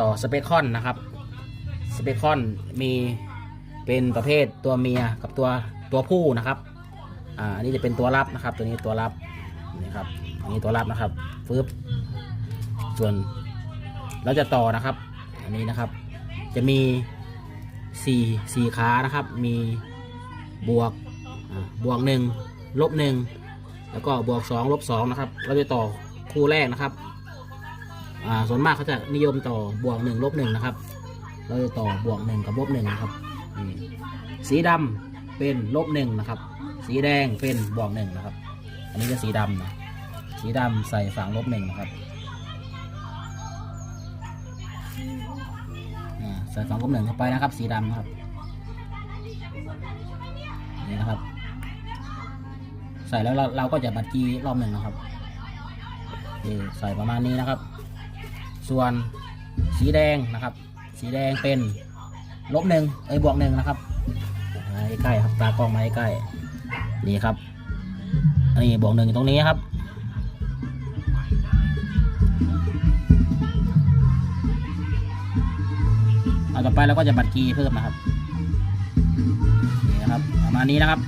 ต่อสเปคอนนะครับสเปคอนมีเป็นประเภทตัวเมียกับตัวตัวผู้นะครับอ่าอันนี้จะเป็นตัวรับนะครับ ตัวนี้ตัวรับนี่ครับอันนี้ตัวรับนะครับฟึบส่วนเราจะต่อนะครับ อันนี้นะครับ จะมีสี่สี่ขานะครับ มีบวกบวกหนึ่งลบหนึ่งแล้วก็บวกสองลบสองนะครับ เราจะต่อคู่แรกนะครับ ส่วนมากเขาจะนิยมต่อบวกหนึ่งลบหนึ่งนะครับ เราจะต่อบวกหนึ่งกับลบหนึ่งนะครับ สีดำเป็นลบหนึ่งนะครับ สีแดงเป็นบวกหนึ่งนะครับ อันนี้จะสีดำนะ สีดำใส่ฝั่งลบหนึ่งนะครับใส่ฝั่งลบหนึ่งเข้าไปนะครับ สีดำครับ นี่นะครับ ใส่แล้วเราเราก็จะบัดกีรอบหนึ่งนะครับใส่ประมาณนี้นะครับ ส่วนสีแดงนะครับ สีแดงเป็นลบหนึ่งเอ้ยบวกหนึ่งนะครับใกล้ครับตากล้องมาใกล้นี่ครับอันนี้บวกหนึ่งตรงนี้ครับเอาต่อไปเราก็จะบัตรกีเพิ่มนะครับนี่นะครับประมาณนี้นะครับ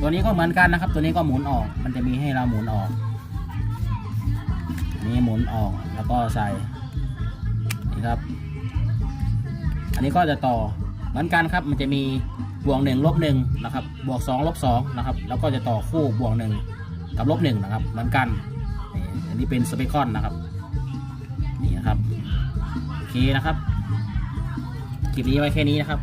ตัวนี้ก็เหมือนกันนะครับ ตัวนี้ก็หมุนออก มันจะมีให้เราหมุนออก นี่หมุนออกแล้วก็ใส่นี่ครับ อันนี้ก็จะต่อเหมือนกันครับ มันจะมีบวกหนึ่งลบหนึ่งนะครับ บวกสองลบสองนะครับ แล้วก็จะต่อคู่บวกหนึ่งกับลบหนึ่งนะครับ เหมือนกันนี่อันนี้เป็นสเปคอนนะครับ นี่นะครับ โอเคนะครับคลิปนี้ไว้แค่นี้นะครับ